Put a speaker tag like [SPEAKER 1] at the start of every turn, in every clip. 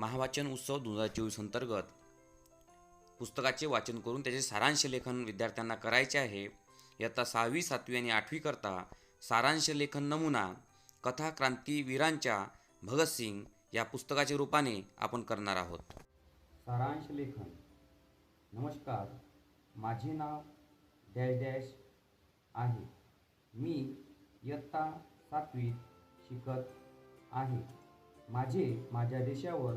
[SPEAKER 1] महावाचन उत्सव दोन हजार चोवीस अंतर्गत पुस्तकाचे वाचन करून त्याचे सारांश लेखन विद्यार्थ्यांना करायचे आहे. इयत्ता सहावी सातवी आणि आठवी करता सारांश लेखन नमुना कथा क्रांतीवीरांच्या भगतसिंग या पुस्तकाच्या रूपाने आपण करणार आहोत.
[SPEAKER 2] सारांश लेखन. नमस्कार माझे नाव डॅश डॅश आहे. मी इयत्ता सातवीत शिकत आहे. माझे माझ्या देशावर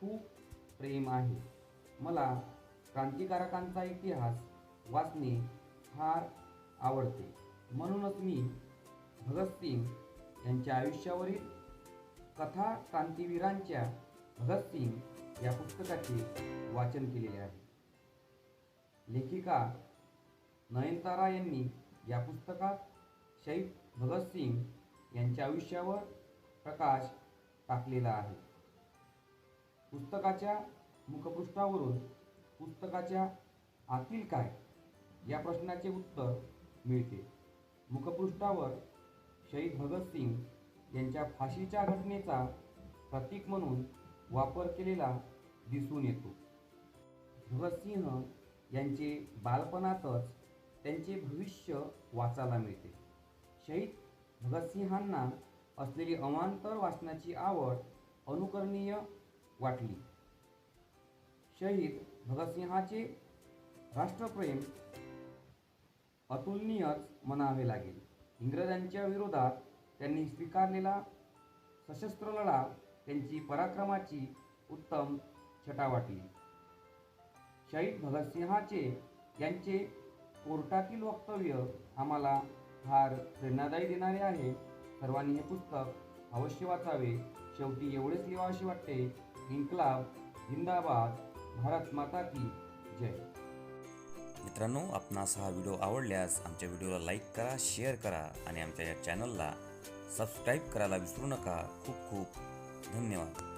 [SPEAKER 2] खूप प्रेम आहे. मला क्रांतिकारकांचा इतिहास वाचणे फार आवडते. म्हणूनच मी भगतसिंग यांच्या आयुष्यावरील कथा क्रांतीवीरांच्या भगतसिंग या पुस्तकाचे वाचन केलेले आहे. लेखिका नयनतारा यांनी या पुस्तकात शहीद भगतसिंग यांच्या आयुष्यावर प्रकाश टाकलेला आहे. पुस्तकाच्या मुखपृष्ठावरून पुस्तकाच्या आतील काय या प्रश्नाचे उत्तर मिळते. मुखपृष्ठावर शहीद भगतसिंग यांच्या फाशीच्या घटनेचा प्रतीक म्हणून वापर केलेला दिसून येतो. भगतसिंह यांचे बालपणातच त्यांचे भविष्य वाचायला मिळते. शहीद भगतसिंहांना असलेली अवांतर वाचनाची आवड अनुकरणीय वाटली. शहीद भगतसिंहाचे राष्ट्रप्रेम अतुलनीयच म्हणावे लागेल. इंग्रजांच्या विरोधात त्यांनी स्वीकारलेला सशस्त्र लढा त्यांची पराक्रमाची उत्तम छटा वाटली शहीद भगतसिंहाचे यांचे कोर्टातील वक्तव्य आम्हाला फार प्रेरणादायी देणारे आहे. सर्वांनी हे पुस्तक अवश्य वाचावे. शेवटी एवढेच लिहावेसे वाटते. इन्कलाब जिंदाबाद भारत माता की जय.
[SPEAKER 1] मित्रांनो आपणास हा व्हिडिओ आवडल्यास आमच्या व्हिडिओला लाईक करा शेअर करा आणि आमच्या या चॅनलला सबस्क्राईब करायला विसरू नका. खूप खूप धन्यवाद.